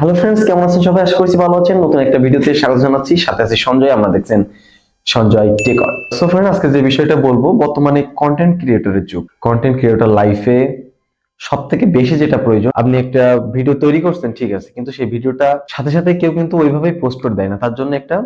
Hello friends কেমন আছেন সবাই? আশা করছি ভালো আছেন। নতুন একটা ভিডিওতে স্বাগত জানাচ্ছি। সাথে আছে সঞ্জয়, আমরা দেখছেন সঞ্জয় টেকর। সো ফ্রেন্ড আজকে যে বিষয়টা বলব, বর্তমানে কন্টেন্ট ক্রিয়েটরের যুগ। কন্টেন্ট ক্রিয়েটর লাইফে সব থেকে বেশি যেটা প্রয়োজন, আপনি একটা ভিডিও তৈরি করছেন, ঠিক আছে, কিন্তু সেই ভিডিওটা সাথে সাথে কেউ কিন্তু ওইভাবেই পোস্ট করে দেয় না। তার জন্য একটা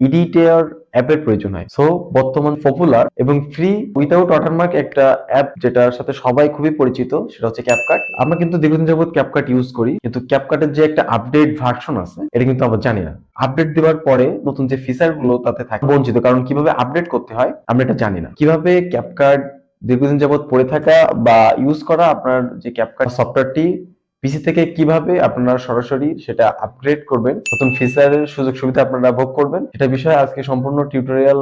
এডিটর অ্যাপের প্রয়োজন হয়। সো বর্তমান পপুলার এবং ফ্রি উইথাউট ওয়াটারমার্ক একটা অ্যাপ যেটার সাথে সবাই খুবই পরিচিত, সেটা হচ্ছে ক্যাপকাট আমরা কিন্তু দীর্ঘদিন যাবত ক্যাপকাট ইউজ করি, কিন্তু ক্যাপকাটের যে একটা আপডেট ভার্সন আছে, এটা কিন্তু আমরা জানি না। আপডেট দেওয়ার পরে নতুন যে ফিচারগুলো তাতে থাকে বঞ্চিত, কারণ কীভাবে আপডেট করতে হয়, আমরা এটা জানি না। কীভাবে ক্যাপকাট দীর্ঘদিন যাবত পড়ে থাকা বা ইউজ করা আপনার যে ক্যাপকাট সফটওয়্যারটি পিসি থেকে কীভাবে আপনারা সরাসরি সেটা আপগ্রেড করবেন, নতুন ফিচারের সুযোগ সুবিধা আপনারা ভোগ করবেন এটা বিষয়ে আজকে সম্পূর্ণ টিউটোরিয়াল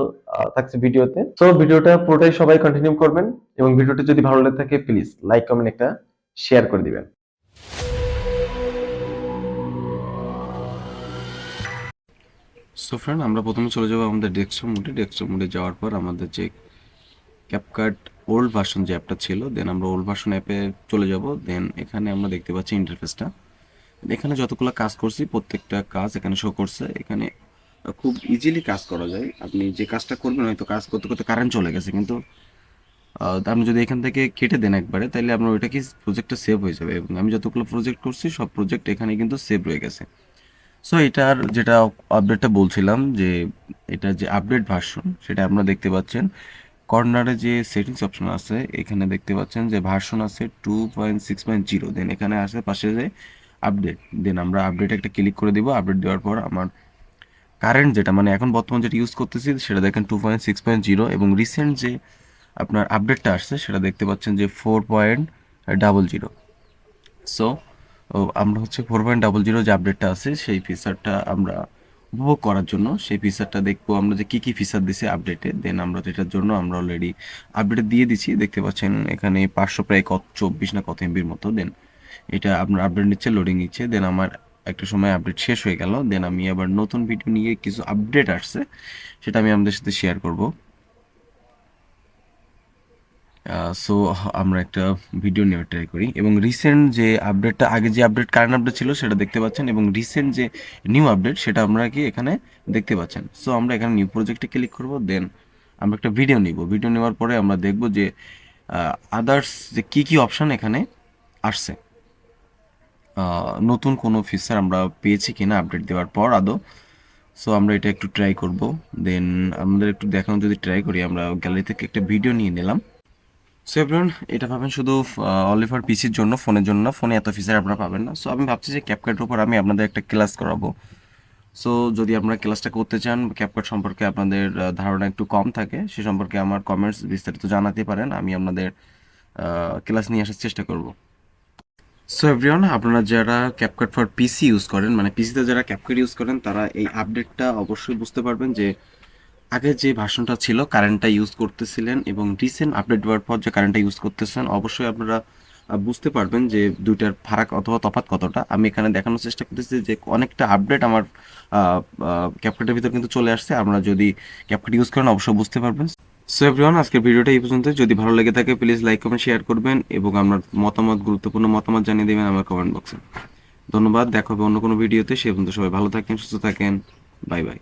থাকছে ভিডিওতে। তো ভিডিওটা পুরোটাই সবাই কন্টিনিউ করবেন এবং ভিডিওটি যদি ভালো লেগে থাকে প্লিজ লাইক কমেন্ট একটা শেয়ার করে দিবেন। সো ফ্রেন্ড আমরা প্রথমে চলে যাব আমাদের ডেস্কটপ মোডে ডেস্কটপ মোডে যাওয়ার পর আমাদের যে ক্যাপকাট ওল্ড ভার্সন যে অ্যাপটা ছিল দেন আমরা ওল্ড ভার্সন অ্যাপে চলে যাব দেন এখানে আমরা দেখতে পাচ্ছি ইন্টারফেসটা এখানে যতগুলো কাজ করছি, প্রত্যেকটা কাজ এখানে শো করছে। এখানে খুব ইজিলি কাজ করা যায়। আপনি যে কাজটা করবেন, হয়তো কাজ করতে করতে কারেন্ট চলে গেছে, কিন্তু আপনি যদি এখান থেকে কেটে দেন একবারে তাহলে আপনার ওইটা কি প্রজেক্টটা সেভ হয়ে যাবে। এবং আমি যতগুলো প্রজেক্ট করছি, সব প্রজেক্ট এখানে কিন্তু সেভ রয়ে গেছে। সো এটার যেটা আপডেটটা বলছিলাম, যে এটা যে আপডেট ভার্সন সেটা আপনারা দেখতে পাচ্ছেন। কর্নারে যে সেটিংস অপশন আছে, এখানে দেখতে পাচ্ছেন যে ভার্সন আছে two point six point zero then এখানে আসে পাশে যে আপডেট দেন আমরা আপডেট একটা ক্লিক করে দিব আপডেট দেওয়ার পর আমার কারেন্ট যেটা মানে এখন বর্তমান যেটা ইউজ করতেছি, সেটা দেখেন two point six point zero এবং রিসেন্ট যে আপনার আপডেটটা আসছে, সেটা দেখতে পাচ্ছেন যে four point double zero so আমরা হচ্ছে ফোর পয়েন্ট ডাবল জিরো যে আপডেটটা আছে, সেই ফিচারটা আমরা উপভোগ করার জন্য সেই ফিচারটা দেখব, আমরা যে কী কী ফিচার দিছে আপডেটে দেন আমরা যেটার জন্য আমরা অলরেডি আপডেট দিয়ে দিচ্ছি দেখতে পাচ্ছেন এখানে পাঁচশো প্রায় কত, চব্বিশ না কত এমবির মতো দেন এটা আপনার আপডেট নিচ্ছে লোডিং নিচ্ছে দেন আমার একটা সময় আপডেট শেষ হয়ে গেল দেন আমি আবার নতুন ভিডিও নিয়ে কিছু আপডেট আসছে, সেটা আমি আপনাদের সাথে শেয়ার করব। সো আমরা একটা ভিডিও নেওয়ার ট্রাই করি। এবং রিসেন্ট যে আপডেটটা আগে যে আপডেট কারেন্ট আপডেট ছিল সেটা দেখতে পাচ্ছেন, এবং রিসেন্ট যে নিউ আপডেট সেটা আমরা কি এখানে দেখতে পাচ্ছেন। সো আমরা এখানে নিউ প্রজেক্টে ক্লিক করব দেন আমরা একটা ভিডিও নিব। ভিডিও নেওয়ার পরে আমরা দেখব যে আদার্স যে কী কী অপশান এখানে আসছে। নতুন কোনো ফিচার আমরা পেয়েছি কিনা আপডেট দেওয়ার পর আদৌ। সো আমরা এটা একটু ট্রাই করব। দেন আমাদের একটু দেখানো যদি ট্রাই করি, আমরা গ্যালারি থেকে একটা ভিডিও নিয়ে নিলাম। সো এভরিওয়ান, এটা পাবেন শুধু অনলি ফর পিসির জন্য, ফোনের জন্য না, ফোনে এত ফিচার আপনারা পাবেন না। সো আমি ভাবছি যে ক্যাপকাটের উপর আমি আপনাদের একটা ক্লাস করাবো। সো যদি আপনারা ক্লাসটা করতে চান ক্যাপকাট সম্পর্কে আপনাদের ধারণা একটু কম থাকে, সে সম্পর্কে আমার কমেন্টস বিস্তারিত জানাতে পারেন, আমি আপনাদের ক্লাস নিয়ে আসার চেষ্টা করব। সো এভরিওয়ান, আপনারা যারা ক্যাপকাট ফর পিসি ইউজ করেন মানে পিসিতে যারা ক্যাপকাট ইউজ করেন, তারা এই আপডেটটা অবশ্যই বুঝতে পারবেন যে আগে যে ভার্সনটা ছিল কারেন্টটা ইউজ করতেছিলেন এবং রিসেন্ট আপডেট দেওয়ার পর যে কারেন্টটা ইউজ করতেছেন, অবশ্যই আপনারা বুঝতে পারবেন যে দুইটার ফারাক অথবা তফাত কতটা। আমি এখানে দেখানোর চেষ্টা করতেছি যে অনেকটা আপডেট আমার ক্যাপকাটের ভিতর কিন্তু চলে আসছে। আমরা যদি ক্যাপকাট ইউজ করেন, অবশ্যই বুঝতে পারবেন। সো এভরিওয়ান আজকের ভিডিওটা এই পর্যন্ত। যদি ভালো লেগে থাকে প্লিজ লাইক কমেন্ট শেয়ার করবেন এবং আপনার মতামত, গুরুত্বপূর্ণ মতামত জানিয়ে দেবেন আমার কমেন্ট বক্সে ধন্যবাদ। দেখা হবে অন্য কোনো ভিডিওতে সে পর্যন্ত সবাই ভালো থাকেন, সুস্থ থাকেন। Bye bye